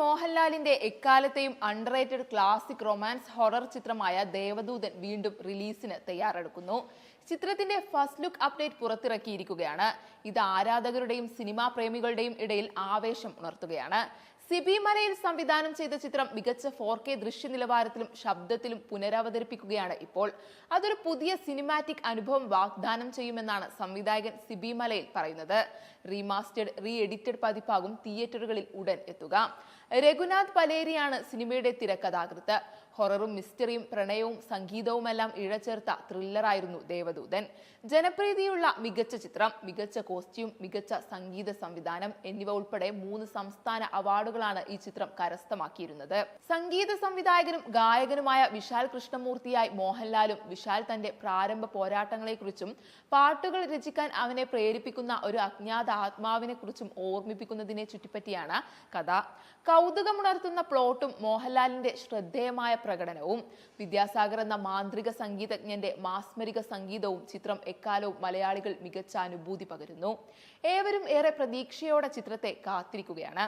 മോഹൻലാലിന്റെ എക്കാലത്തെയും underrated classic romance horror ചിത്രമായ ദേവദൂതൻ വീണ്ടും റിലീസിന് തയ്യാറെടുക്കുന്നു. ചിത്രത്തിന്റെ ഫസ്റ്റ് ലുക്ക് അപ്ഡേറ്റ് പുറത്തിറക്കിയിരിക്കുകയാണ്. ഇത് ആരാധകരുടെയും സിനിമാ പ്രേമികളുടെയും ഇടയിൽ ആവേശം ഉണർത്തുകയാണ്. സിബി മലയിൽ സംവിധാനം ചെയ്ത ചിത്രം മികച്ച ഫോർ കെ ദൃശ്യ നിലവാരത്തിലും ശബ്ദത്തിലും പുനരവതരിപ്പിക്കുകയാണ് ഇപ്പോൾ. അതൊരു പുതിയ സിനിമാറ്റിക് അനുഭവം വാഗ്ദാനം ചെയ്യുമെന്നാണ് സംവിധായകൻ സിബി മലയിൽ പറയുന്നത്. റീമാസ്റ്റേഡ് റീ എഡിറ്റഡ് പതിപ്പാകും തിയേറ്ററുകളിൽ ഉടൻ എത്തുക. രഘുനാഥ് പലേരിയാണ് സിനിമയുടെ തിരക്കഥാകൃത്ത്. ഹൊററും മിസ്റ്ററിയും പ്രണയവും സംഗീതവുമെല്ലാം ഇഴചേർത്ത ത്രില്ലറായിരുന്നു ദേവദൂതൻ. ജനപ്രീതിയുള്ള മികച്ച ചിത്രം മികച്ച കോസ്റ്റ്യൂം മികച്ച സംഗീത സംവിധാനം എന്നിവ ഉൾപ്പെടെ മൂന്ന് സംസ്ഥാന അവാർഡുകളാണ് ഈ ചിത്രം കരസ്ഥമാക്കിയിരുന്നത്. സംഗീത സംവിധായകനും ഗായകനുമായ വിശാൽ കൃഷ്ണമൂർത്തിയായി മോഹൻലാലും വിശാൽ തന്റെ പ്രാരംഭ പോരാട്ടങ്ങളെക്കുറിച്ചും പാട്ടുകൾ രചിക്കാൻ അവനെ പ്രേരിപ്പിക്കുന്ന ഒരു അജ്ഞാത ആത്മാവിനെ കുറിച്ചും ഓർമ്മിപ്പിക്കുന്നതിനെ ചുറ്റിപ്പറ്റിയാണ് കഥ. കൗതുകമുണർത്തുന്ന പ്ലോട്ടും മോഹൻലാലിന്റെ ശ്രദ്ധേയമായ പ്രകടനവും. വിദ്യാസാഗർ എന്ന മാന്ത്രിക സംഗീതജ്ഞന്റെ മാസ്മരിക സംഗീതവും ചിത്രം എക്കാലവും മലയാളികൾ മികച്ച അനുഭൂതി പകരുന്നു. ഏവരും ഏറെ പ്രതീക്ഷയോടെ ചിത്രത്തെ കാത്തിരിക്കുകയാണ്.